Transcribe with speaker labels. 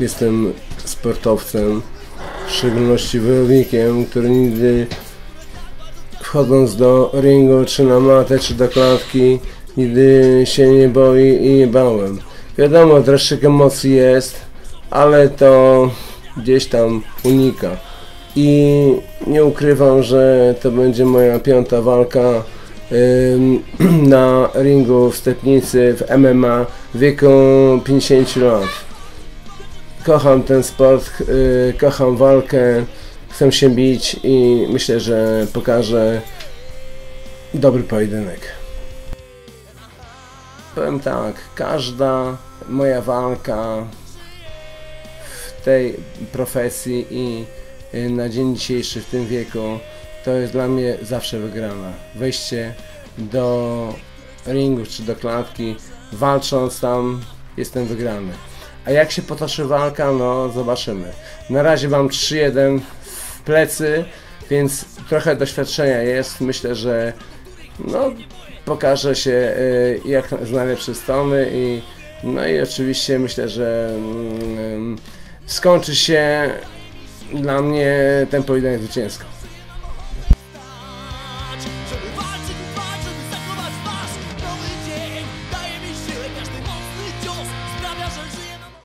Speaker 1: jestem sportowcem, w szczególności wojownikiem, który nigdy wchodząc do ringu, czy na matę, czy do klatki, nigdy się nie boi i nie bałem. Wiadomo, dreszczyk emocji jest, ale to gdzieś tam unika. I nie ukrywam, że to będzie moja piąta walka na ringu w Stepnicy w MMA w wieku 50 lat. Kocham ten sport, yy, kocham walkę, chcę się bić i myślę, że pokażę dobry pojedynek. Powiem tak, każda moja walka w tej profesji i y, na dzień dzisiejszy w tym wieku to jest dla mnie zawsze wygrana. Wejście do ringu czy do klatki, walcząc tam jestem wygrany. A jak się potoczy walka, no zobaczymy. Na razie mam 3-1 w plecy, więc trochę doświadczenia jest. Myślę, że no, pokaże się y, jak z najlepszej strony i no i oczywiście myślę, że mm, skończy się dla mnie ten pojedynek zwycięsko.